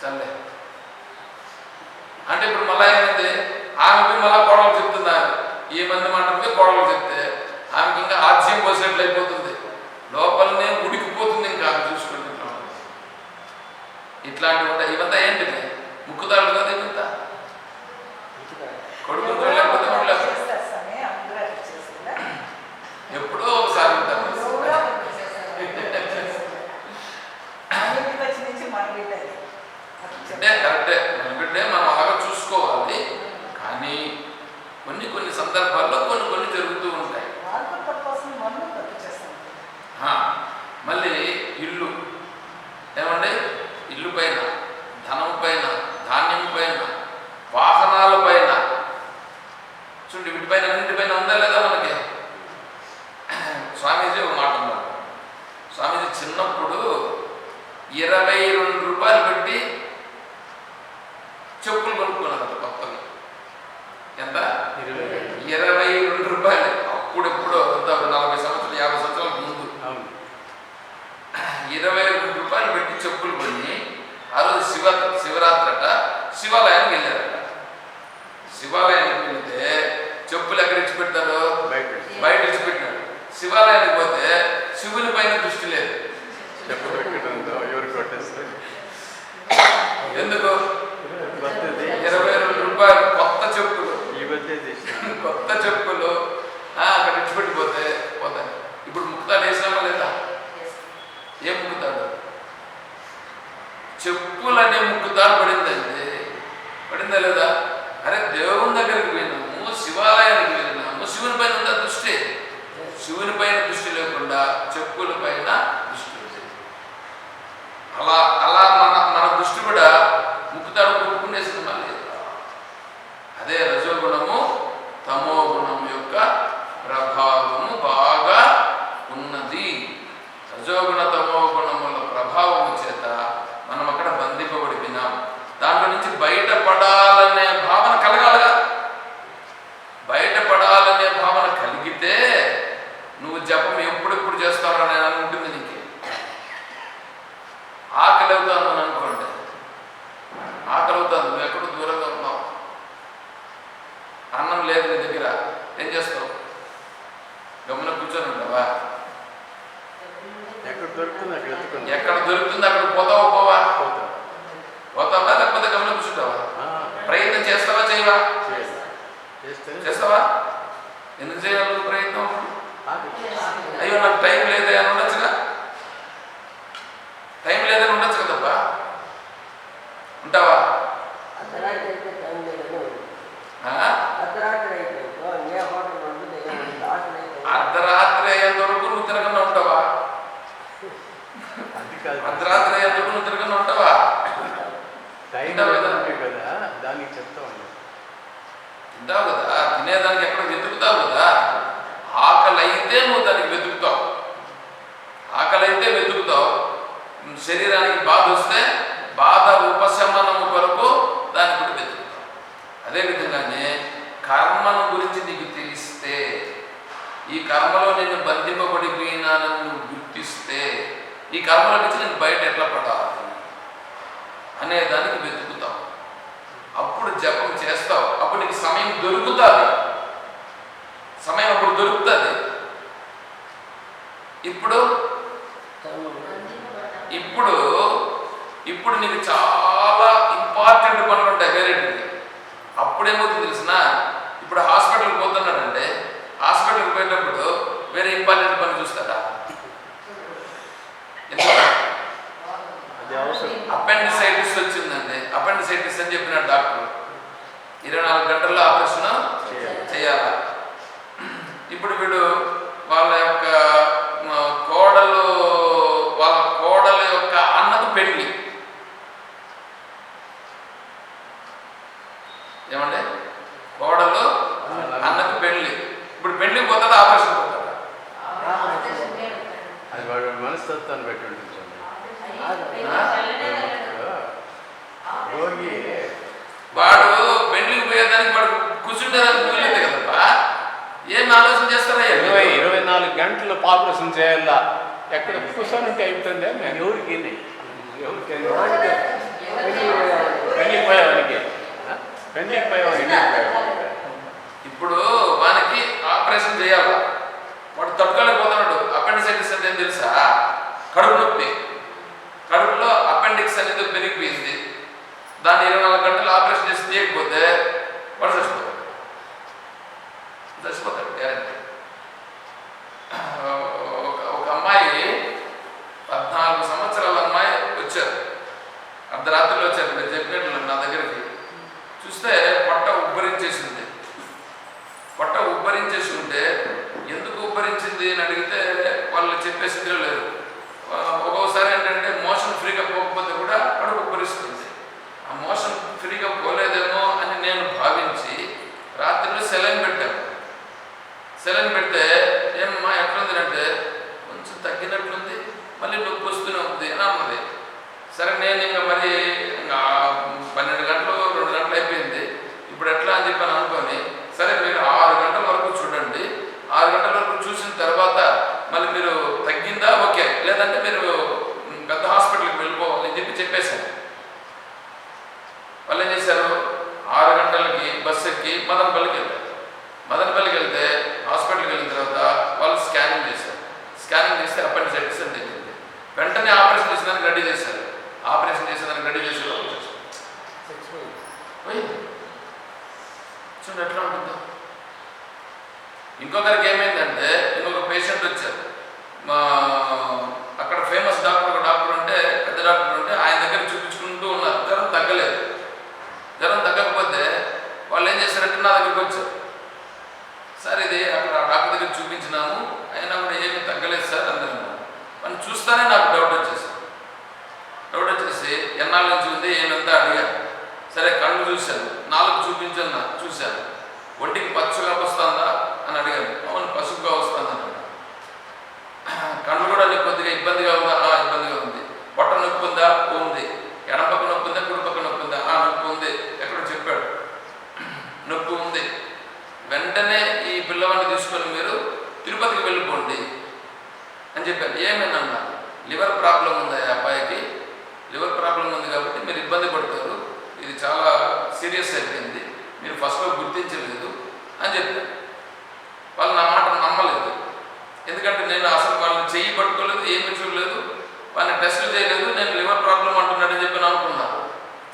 చల్లే. అంటే ఇప్పుడు మళ్ళా ఏమైంది? ఆమెకి మళ్ళీ గొడవలు చెప్తుంది ఆమె ఈ మంది మాటకి గొడవలు చెప్తే ఆమెకి ఇంకా ఆజ్యం పోసినట్లు అయిపోతుంది. లోపలనే ఉడికిపోతుంది ఇంకా ఆమె చూసుకుంటున్నాం ఇట్లాంటివి ఉంటాయి. ఇవంతా ఏంటి ముక్కుదాడు కదా శివాలయానికి పోతే శివుని పైన దృష్టి లేదు. ఎందుకు? ఇరవై రెండు రూపాయలు కొత్త చెప్పులు. కొత్త చెప్పులు అక్కడ ఇచ్చిపెట్టిపోతే పోతాయి. ఇప్పుడు ముక్తాడు వేసినామా లేదా? ఏం ముక్కుతాడు? చెప్పులనే ముక్కుతాడు పడిందండి. పడిందా లేదా? అరే దేవుని దగ్గరికి పోయినాము శివాలయానికి వెళ్ళినాము శివుని పైన శివుని పైన ఎక్కడ దొరుకుతుంది అక్కడ పోతావా పోవా? పోతావా లేకపోతే గమనం కూర్చుంటావా ప్రయత్నం చేస్తావా చేయవా? చేస్తావా? ఎందుకు చేయాలి ప్రయత్నం? అయ్యో నాకు టైం లేదా అని ఉండొచ్చుగా? టైం లేదని ఉండొచ్చు కదబ్బా? కర్మలో నేను బంధింపబడిపోయినానని గుర్తిస్తే ఈ కర్మల నుంచి నేను బయట ఎట్లా పడాలి? అనే దానికి వెతుకుతాం. అప్పుడు జపం చేస్తావు. అప్పుడు నీకు సమయం దొరుకుతుంది. సమయం అప్పుడు దొరుకుతుంది. ఇప్పుడు? ఇప్పుడు? ఇప్పుడు నీకు చాలా ఇంపార్టెంట్ పనులు ఉంటాయి. వేరే అప్పుడేమవుతుంది తెలిసిన? ఇప్పుడు హాస్పిటల్ వేరే ఇంపార్టెంట్ పని చూస్తారా అపెండిసైటిస్ వచ్చిందండి. అపెండిసైటిస్ అని చెప్పినాడు డాక్టర్. ఇరవై నాలుగు గంటల్లో ఆపరేషన్ చేయాలా? ఇప్పుడు వీడు వాళ్ళ యొక్క ఎక్కడ కూర్చొని ఉంటే అయిపోతుంది నేను ఎవరికి ఎవరికి ఇప్పుడు మనకి ఆపరేషన్ చేయాలి? వాడు తట్టుకోలేకపోతున్నాడు. అపెండిసైటిస్ అంటే ఏం తెలుసా? కడుపు నొప్పి. కడుపులో అపెండిక్స్ అనేది పెరిగిపోయింది. దాన్ని ఇరవై నాలుగు గంటలు ఆపరేషన్ చేసి తీయకపోతే వాడు చచ్చిపోతాడు. చచ్చిపోతాడు. గ్యారంటీ. సెలైన్ పెడితే ఏమమ్మా ఎట్లుందంటే కొంచెం తగ్గినట్లుంది మళ్ళీ నొప్పి వస్తూనే ఉంది అని అన్నది. సరే నేను ఇంకా మరి ఇంకా పన్నెండు గంటలు రెండు గంటలు అయిపోయింది. ఇప్పుడు ఎట్లా అని చెప్పి అనుకొని సరే మీరు ఆరు గంటల వరకు చూడండి. ఆరు గంటల వరకు చూసిన తర్వాత మళ్ళీ మీరు తగ్గిందా? ఓకే. లేదంటే మీరు పెద్ద హాస్పిటల్కి వెళ్ళిపోవాలి అని చెప్పి చెప్పేశాను వాళ్ళు ఏం చేశారు? ఆరు గంటలకి బస్సు ఎక్కి మదనపల్లికి వెళ్ళారు. మదనపల్లికి వెళ్తే హాస్పిటల్కి వెళ్ళిన తర్వాత వాళ్ళు స్కానింగ్ చేశారు. స్కానింగ్ చేస్తే అపెండిసైటిస్ అని తెలిసింది వెంటనే ఆపరేషన్ చేసేదానికి రెడీ చేశారు. ఆపరేషన్ చేసేదానికి రెడీ చేసి చూడండి ఎట్లా ఉంటుందో. ఇంకొకరికి ఏమైందంటే ఇంకొక పేషెంట్ వచ్చారు. మా అక్కడ ఫేమస్ డాక్టర్ ఒక డాక్టర్ ఉంటే పెద్ద డాక్టర్ ఉంటే ఆయన దగ్గర చూపించుకుంటూ ఉన్నారు జ్వరం తగ్గలేదు జ్వరం తగ్గకపోతే వాళ్ళు ఏం చేశారంటే నా దగ్గరికి వచ్చారు సార్ ఇది అక్కడ ఆ డాక్టర్ దగ్గర చూపించినాము అయినా కూడా ఏమీ తగ్గలేదు సార్ అన్నారు మనం చూస్తానే నాకు డౌట్ వచ్చేసింది డౌట్ వచ్చేసి ఎన్నాళ్ళ నుంచి ఉంది ఏమంతా అడిగాను సరే కళ్ళు చూశాను నాలుగు చూపించన్నా చూశాను ఒంటికి పచ్చగా వస్తుందా అని అడిగాను అవును పసుపుగా వస్తుంది అన్నాడు కళ్ళు కూడా నీకు కొద్దిగా ఇబ్బందిగా ఉందా ఆ ఇబ్బందిగా ఉంది పొట్ట నొప్పి ఉందా ఉంది ఎడం పక్క నొప్పి ఉందా కుడి పక్క నొప్పి ఉందా ఆ నొప్పి ఉంది ఎక్కడో చెప్పాడు నొప్పి ఉంది వెంటనే ఈ పిల్లవాడిని తీసుకొని మీరు తిరుపతికి వెళ్ళిపోండి అని చెప్పాను ఏమేనన్నా లివర్ ప్రాబ్లం ఉంది ఆ అబ్బాయికి. లివర్ ప్రాబ్లం ఉంది కాబట్టి మీరు ఇబ్బంది పడతారు. ఇది చాలా సీరియస్ అయిపోయింది. మీరు ఫస్ట్లో గుర్తించలేదు అని చెప్పారు. వాళ్ళు నా మాట నమ్మలేదు. ఎందుకంటే నేను అసలు వాళ్ళని చెయ్యి పట్టుకోలేదు ఏమి చూడలేదు వాళ్ళని టెస్టులు చేయలేదు నేను లివర్ ప్రాబ్లం అంటున్నాడని చెప్పి అనుకున్నాను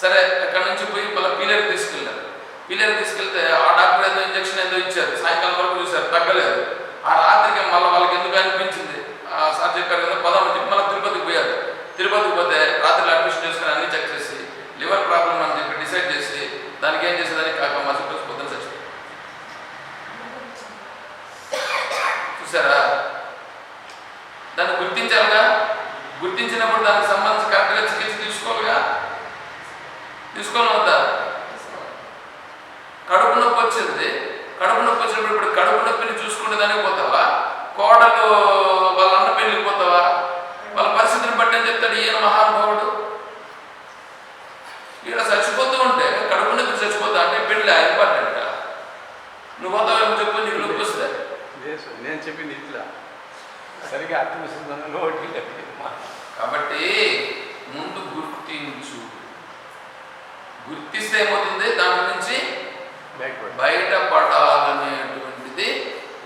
సరే అక్కడి నుంచి పోయి మళ్ళీ పీలర్ తీసుకెళ్ళారు. పీలర్ తీసుకెళ్తే ఆ డాక్టర్ ఏదో ఇంజక్షన్ ఏదో ఇచ్చారు. సాయంకాలం వరకు చూశారు. తగ్గలేదు ఆ రాత్రికి మళ్ళీ వాళ్ళకి ఎందుకు అనిపించింది ఆ సార్ చెప్పారు కదా పదం చెప్పి మళ్ళీ తిరుపతికి పోయారు తిరుపతికి పోతే రాత్రి అడ్మిషన్ చేసుకుని అన్ని చెక్ చేసి లివర్ ప్రాబ్లం అని చెప్పి డిసైడ్ చేసి దానికి ఏం చేసేదానికి కాక మసి పొద్దున చచ్చిపోయింది చూసారా దాన్ని గుర్తించాలిగా గుర్తించినప్పుడు దానికి సంబంధించి కరెక్ట్గా చికిత్స తీసుకోవాలిగా తీసుకోవాలి వద్దా కడుపు నొప్పి వచ్చింది కడుపు నొప్పి వచ్చినప్పుడు ఇప్పుడు కడుపు నొప్పిని చూసుకునే దానికి పోతావా కోడలు వాళ్ళ అన్న పెళ్ళికి పోతావా వాళ్ళ పరిస్థితిని బట్టి అని చెప్తాడు ఈయన మహానుభావుడు ఈడ చచ్చిపోతూ ఉంటే కడుపు నొప్పి చచ్చిపోతా అంటే పెళ్ళి ఇంపార్టెంట్ నువ్వు పోతావేమో చెప్పు నీకు నొప్పి వస్తుంది. నేను చెప్పింది ఇట్లా. సరిగా అర్థం కాబట్టి ముందు గుర్తించు. గుర్తిస్తే ఏమవుతుంది? దాని నుంచి బయటపడాలనేటువంటిది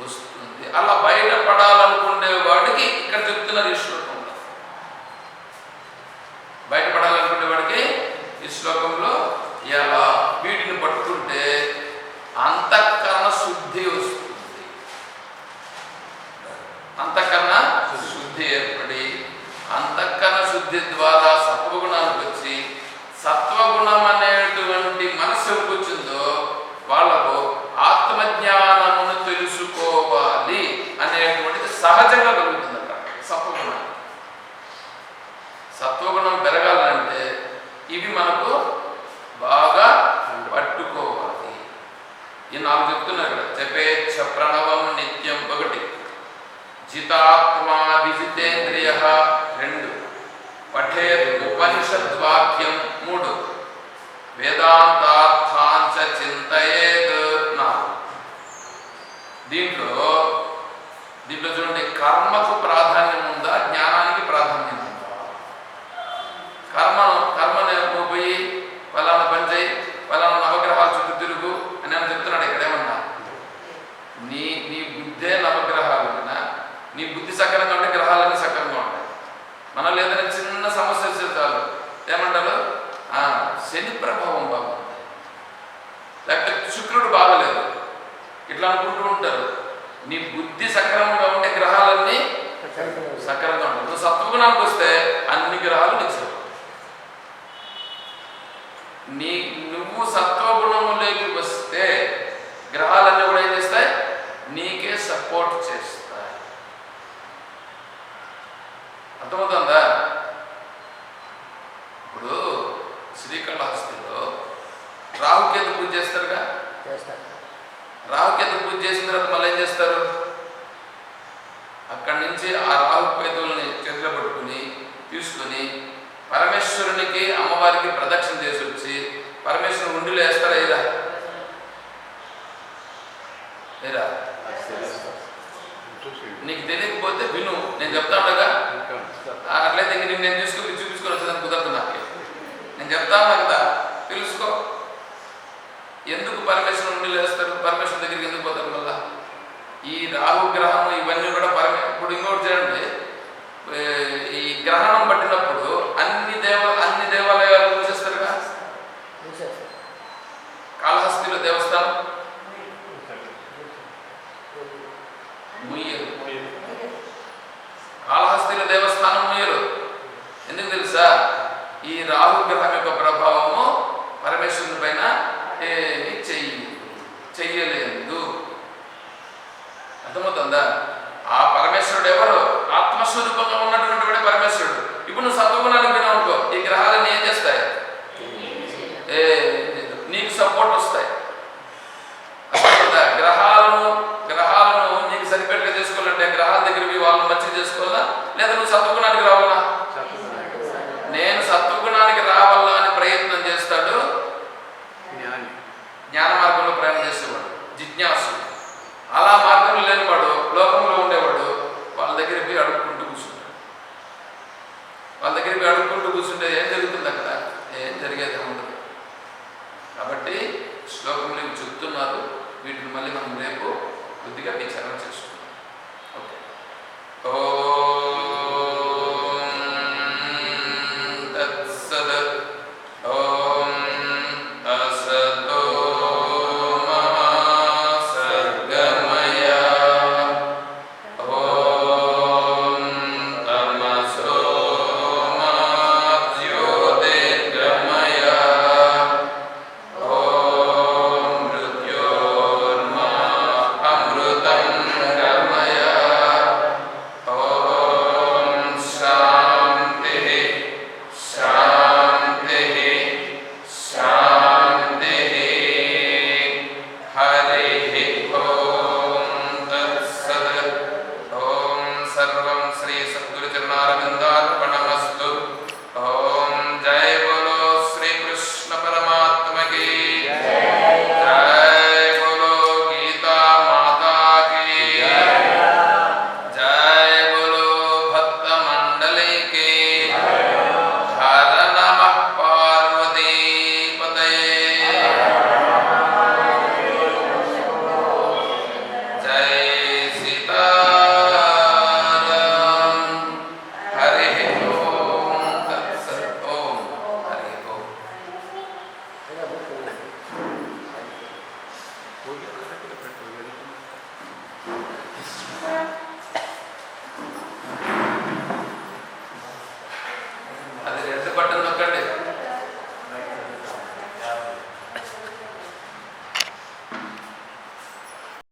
వస్తుంది. అలా బయటపడాలనుకునే వాడికి ఇక్కడ చెప్తున్నారు ఈ శ్లోకంలో బయటపడాలనుకునే వాడికి ఈ శ్లోకంలో ఎలా వీటిని పట్టుకుంటే అంతఃకరణ శుద్ధి వస్తుంది. అంతఃకరణ శుద్ధి ఏర్పడి అంతఃకరణ శుద్ధి ద్వారా సత్వగుణానికి వచ్చి సత్వగుణం చెప్తున్నారు ప్రణవం నిత్యం ఒకటి జితాత్మా విజితేంద్రియ రెండు పఠే ఉపనిషద్వాక్యం మూడు వేదాంతార్థాంచ చింతయేద్ నాలుగు దీంట్లో దీంట్లో చూడండి కర్మకు ప్రాధాన్యత లేకపోతే శుక్రుడు బాగలేదు. ఇట్లా అనుకుంటూ ఉంటారు. నీ బుద్ధి సక్రమంగా ఉంటే గ్రహాలన్నీ సక్రమంగా ఉంటాయి. నువ్వు సత్వగుణానికి వస్తే అన్ని గ్రహాలు నీకు నీ నువ్వు సత్వగుణములోకి వస్తే గ్రహాలన్నీ కూడా ఏం చేస్తాయి? నీకే సపోర్ట్ చేస్తాయి. అర్థమవుతుందా? ఇప్పుడు శ్రీకాళహస్తిలో రాహుకేతు పూజ చేస్తారుగా చేస్తారు రాహుకేతు పూజ చేసిన తర్వాత మళ్ళీ ఏం చేస్తారు? అక్కడి నుంచి ఆ రాహుకేతువుల్ని చేతిలో పట్టుకుని తీసుకుని పరమేశ్వరునికి అమ్మవారికి ప్రదక్షిణ చేసి వచ్చి పరమేశ్వరుని ఉండిలో వేస్తారా? ఏరా? చూసి నీకు తెలియకపోతే విను. నేను చెప్తా ఉండగా? అట్లయితే ఇంక నేను నేను తీసుకుని చూపించుకొని వచ్చేదాన్ని కుదరదు నాకు. నేను చెప్తా ఉన్నా కదా తెలుసుకో ఎందుకు పరమేశ్వరుని ఉండి లేస్తారు పరమేశ్వరుని దగ్గరికి ఎందుకు పోతారు మళ్ళా ఈ రాహు గ్రహం ఇవన్నీ కూడా పరమే ఇప్పుడు ఇంకోటి చూడండి ఏ, ఈ గ్రహణం పట్టినప్పుడు అన్ని దేవ అన్ని దేవాలయాలు మూసేస్తారుగా చూసేస్తారు కాళహస్తిలో దేవస్థానం ముయ్యరు కాళహస్తిలో దేవస్థానం ముయ్యరు ఎందుకు తెలుసా రాహుగ్రహం యొక్క ప్రభావము పరమేశ్వరుని పైన ఏమి చెయ్యి చెయ్యలేదు. అర్థమవుతుందా? ఆ పరమేశ్వరుడు ఎవరు? ఆత్మస్వరూపంగా ఉన్నటువంటి పరమేశ్వరుడు. ఇప్పుడు నువ్వు సత్వగుణానికి వినావు అనుకో ఈ గ్రహాలన్నీ ఏం చేస్తాయి ఏ నీకు సపోర్ట్ వస్తాయి అర్థమవుతుందా? గ్రహాలను గ్రహాలను నీకు సరిపెట్టుగా చేసుకోవాలంటే గ్రహాల దగ్గర పోయి వాళ్ళని మంచిగా చేసుకోవాలా లేదా నువ్వు సత్వగుణానికి రావాలా నేను సత్వగుణానికి రావాలా అని ప్రయత్నం చేస్తాడు జ్ఞాని జ్ఞాన మార్గంలో ప్రయాణం చేసేవాడు జిజ్ఞాసు అలా మార్గంలో లేనివాడు లోకంలో ఉండేవాడు వాళ్ళ దగ్గర పోయి అడుక్కుంటూ కూర్చుంటాడు వాళ్ళ దగ్గర పోయి అడుక్కుంటూ కూర్చుంటే ఏం జరుగుతుంది అక్కడ ఏం జరిగేది ఉండదు కాబట్టి శ్లోకంలో ఇవి చెప్తున్నారు వీటిని మళ్ళీ మనం రేపు